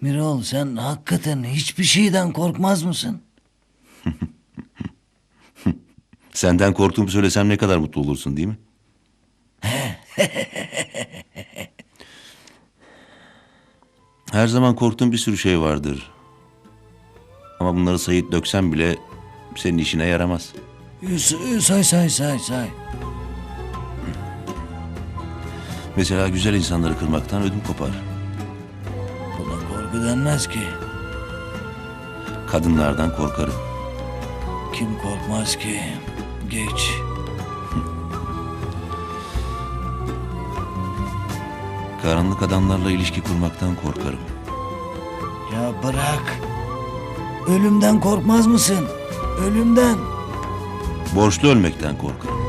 Mirol sen hakikaten hiçbir şeyden korkmaz mısın? Senden korktuğumu söylesem ne kadar mutlu olursun değil mi? Her zaman korktuğum bir sürü şey vardır. Ama bunları sayıp döksem bile senin işine yaramaz. Say say say say. Mesela güzel insanları kırmaktan ödüm kopar. Korku denmez ki. Kadınlardan korkarım. Kim korkmaz ki? Geç. Karanlık adamlarla ilişki kurmaktan korkarım. Ya bırak. Ölümden korkmaz mısın? Ölümden. Borçlu ölmekten korkarım.